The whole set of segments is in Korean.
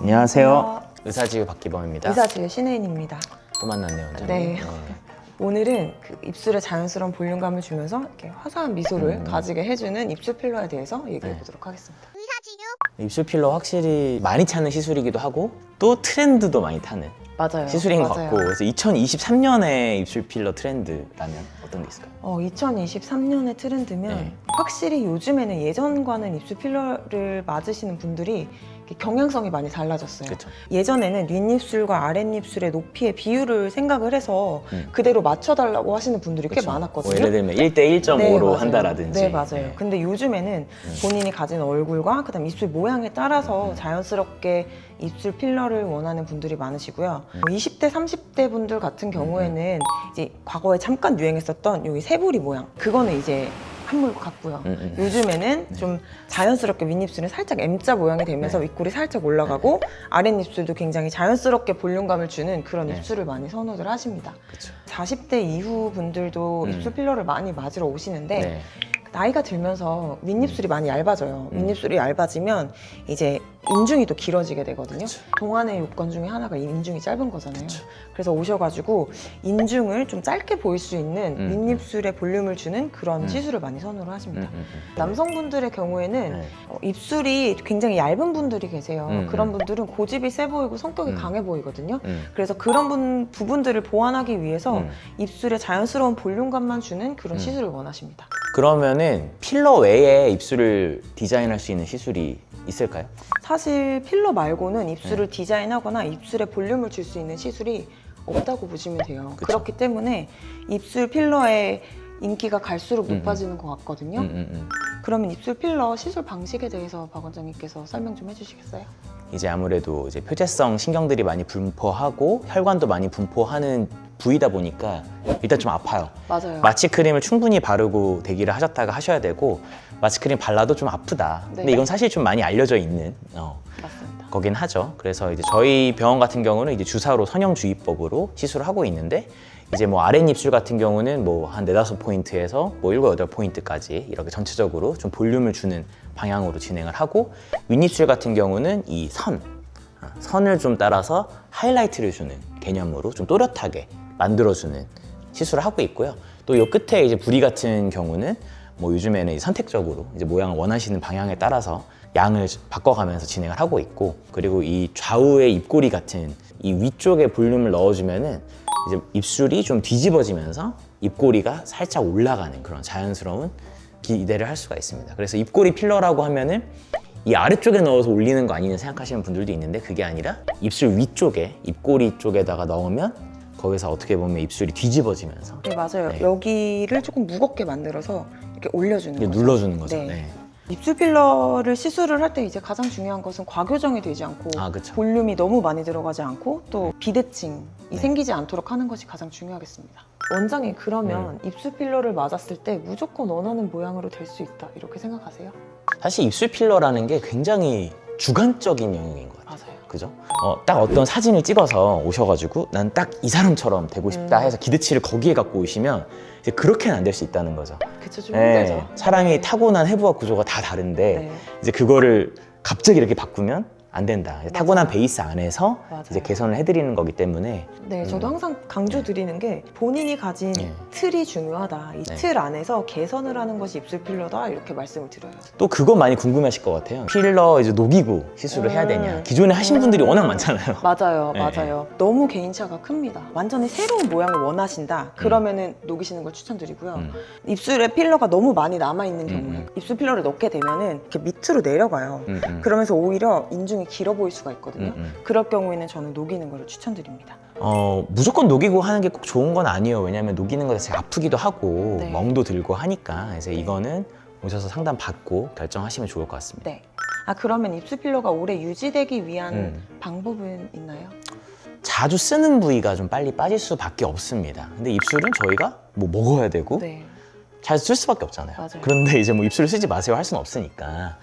안녕하세요. 안녕하세요. 의사지유 박기범입니다. 의사지의 신혜인입니다. 또 만났네요, 원장님. 네. 오늘은 그 입술에 자연스러운 볼륨감을 주면서 이렇게 화사한 미소를 음. 가지게 해주는 입술 필러에 대해서 얘기해 네. 보도록 하겠습니다. 입술 필러 확실히 많이 찾는 시술이기도 하고 또 트렌드도 많이 타는 맞아요. 시술인 것 맞아요. 같고 그래서 2023년에 입술 필러 트렌드라면 어떤 게 있을까요? 어, 2023년의 트렌드면 네. 확실히 요즘에는 예전과는 입술 필러를 맞으시는 분들이 경향성이 많이 달라졌어요. 그렇죠. 예전에는 윗입술과 아랫입술의 높이의 비율을 생각을 해서 음. 그대로 맞춰달라고 하시는 분들이 꽤 그렇죠. 많았거든요. 뭐 예를 들면 1대 1.5로 네, 맞아요. 한다라든지. 네, 맞아요. 근데 요즘에는 본인이 가진 얼굴과 그다음 입술 모양에 음. 따라서 자연스럽게 입술 필러를 원하는 분들이 많으시고요. 음. 뭐 20대, 30대 분들 같은 경우에는 이제 과거에 잠깐 유행했었던 여기 새부리 모양. 그거는 이제 한물 같고요. 음, 음. 요즘에는 좀 자연스럽게 윗입술은 살짝 M자 모양이 되면서 네. 윗골이 살짝 올라가고 아랫입술도 굉장히 자연스럽게 볼륨감을 주는 그런 네. 입술을 많이 선호들 하십니다. 그렇죠. 40대 이후 분들도 음. 입술 필러를 많이 맞으러 오시는데 네. 나이가 들면서 윗입술이 많이 얇아져요. 음. 윗입술이 얇아지면 이제 인중이 또 길어지게 되거든요. 그쵸. 동안의 요건 중에 하나가 인중이 짧은 거잖아요. 그래서 오셔가지고 인중을 좀 짧게 보일 수 있는 음. 윗입술에 볼륨을 주는 그런 음. 시술을 많이 선호를 음, 하십니다. 음, 음. 남성분들의 경우에는 네. 어, 입술이 굉장히 얇은 분들이 계세요. 음, 그런 음. 분들은 고집이 세 보이고 성격이 음. 강해 보이거든요. 음. 그래서 그런 분, 부분들을 보완하기 위해서 음. 입술에 자연스러운 볼륨감만 주는 그런 음. 시술을 원하십니다. 그러면은 필러 외에 입술을 디자인할 수 있는 시술이 있을까요? 사실 필러 말고는 입술을 네. 디자인하거나 입술에 볼륨을 줄 수 있는 시술이 없다고 보시면 돼요. 그쵸. 그렇기 때문에 입술 필러의 인기가 갈수록 음, 음. 높아지는 것 같거든요. 음, 음, 음. 그러면 입술 필러 시술 방식에 대해서 박 원장님께서 설명 좀 해주시겠어요? 이제 아무래도 이제 표재성 신경들이 많이 분포하고 혈관도 많이 분포하는 부위다 보니까 일단 좀 아파요. 맞아요. 마취 크림을 충분히 바르고 대기를 하셨다가 하셔야 되고 마취 크림 발라도 좀 아프다. 근데 네. 이건 사실 좀 많이 알려져 있는 어, 맞습니다. 거긴 하죠. 그래서 이제 저희 병원 같은 경우는 이제 주사로 선형 주입법으로 시술을 하고 있는데 이제 뭐 아랫입술 같은 경우는 뭐 한 네다섯 포인트에서 뭐 일곱 여덟 포인트까지 이렇게 전체적으로 좀 볼륨을 주는 방향으로 진행을 하고 윗입술 같은 경우는 이 선, 아, 선을 좀 따라서 하이라이트를 주는 개념으로 좀 또렷하게 만들어주는 시술을 하고 있고요. 또요 끝에 이제 부리 같은 경우는 뭐 요즘에는 선택적으로 이제 모양을 원하시는 방향에 따라서 양을 바꿔가면서 진행을 하고 있고 그리고 이 좌우의 입꼬리 같은 이 위쪽에 볼륨을 넣어주면은 이제 입술이 좀 뒤집어지면서 입꼬리가 살짝 올라가는 그런 자연스러운 기대를 할 수가 있습니다. 그래서 입꼬리 필러라고 하면은 이 아래쪽에 넣어서 올리는 거 아니냐 생각하시는 분들도 있는데 그게 아니라 입술 위쪽에 입꼬리 쪽에다가 넣으면 거기서 어떻게 보면 입술이 뒤집어지면서 네 맞아요. 네. 여기를 조금 무겁게 만들어서 이렇게 올려주는 이게 거죠. 눌러주는 거죠. 네. 네. 입술 필러를 시술을 할 때 이제 가장 중요한 것은 과교정이 되지 않고 아 그렇죠. 볼륨이 너무 많이 들어가지 않고 또 비대칭이 네. 생기지 않도록 하는 것이 가장 중요하겠습니다. 원장님 그러면 네. 입술 필러를 맞았을 때 무조건 원하는 모양으로 될 수 있다 이렇게 생각하세요? 사실 입술 필러라는 게 굉장히 주관적인 영역인 것 같아요. 맞아요. 그죠? 어, 딱 어떤 사진을 찍어서 오셔가지고 난 딱 이 사람처럼 되고 싶다 음. 해서 기대치를 거기에 갖고 오시면 이제 그렇게는 안 될 수 있다는 거죠. 그쵸 좀 네, 힘들죠. 사람이 네. 타고난 해부와 구조가 다 다른데 네. 이제 그거를 갑자기 이렇게 바꾸면 안 된다. 타고난 베이스 안에서 맞아요. 이제 개선을 해드리는 거기 때문에 네, 저도 음. 항상 강조 드리는 게 본인이 가진 네. 틀이 중요하다. 이 네. 틀 안에서 개선을 하는 것이 입술 필러다 이렇게 말씀을 드려요. 또 그거 많이 궁금하실 것 같아요. 필러 이제 녹이고 시술을 해야 되냐. 음. 기존에 하신 분들이 음. 워낙 많잖아요. 맞아요, 네. 맞아요. 너무 개인차가 큽니다. 완전히 새로운 모양을 원하신다. 그러면은 녹이시는 걸 추천드리고요. 음. 입술에 필러가 너무 많이 남아 있는 경우에 음, 음. 입술 필러를 넣게 되면은 이렇게 밑으로 내려가요. 음, 음. 그러면서 오히려 인중이 길어 보일 수가 있거든요. 음, 음. 그럴 경우에는 저는 녹이는 걸 추천드립니다. 어, 무조건 녹이고 하는 게 꼭 좋은 건 아니에요. 왜냐하면 녹이는 거 자체가 아프기도 하고 네. 멍도 들고 하니까. 그래서 이거는 오셔서 상담 받고 결정하시면 좋을 것 같습니다. 네. 아 그러면 입술 필러가 오래 유지되기 위한 음. 방법은 있나요? 자주 쓰는 부위가 좀 빨리 빠질 수밖에 없습니다. 근데 입술은 저희가 뭐 먹어야 되고 네. 잘 쓸 수밖에 없잖아요. 맞아요. 그런데 이제 뭐 입술을 쓰지 마세요 할 수는 없으니까.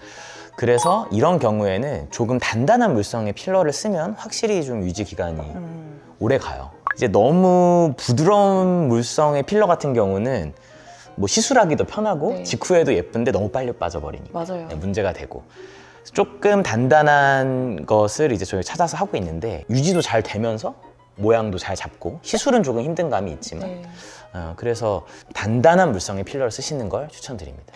그래서 이런 경우에는 조금 단단한 물성의 필러를 쓰면 확실히 좀 유지 기간이 음. 오래 가요. 이제 너무 부드러운 물성의 필러 같은 경우는 뭐 시술하기도 편하고 네. 직후에도 예쁜데 너무 빨리 빠져버리니까 맞아요. 네, 문제가 되고 조금 단단한 것을 이제 저희 찾아서 하고 있는데 유지도 잘 되면서 모양도 잘 잡고 시술은 조금 힘든 감이 있지만 네. 어, 그래서 단단한 물성의 필러를 쓰시는 걸 추천드립니다.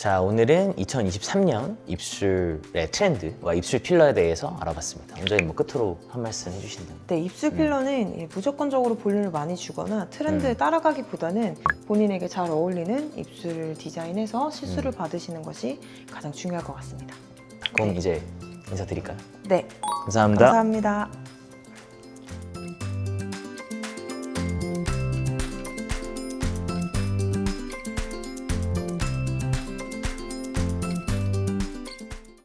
자 오늘은 2023년 입술의 트렌드와 입술 필러에 대해서 알아봤습니다. 원장님 뭐 끝으로 한 말씀 해주신다면. 네, 입술 필러는 예, 무조건적으로 볼륨을 많이 주거나 트렌드에 음. 따라가기보다는 본인에게 잘 어울리는 입술을 디자인해서 시술을 음. 받으시는 것이 가장 중요할 것 같습니다. 그럼 네. 이제 인사드릴까요? 네, 감사합니다. 감사합니다.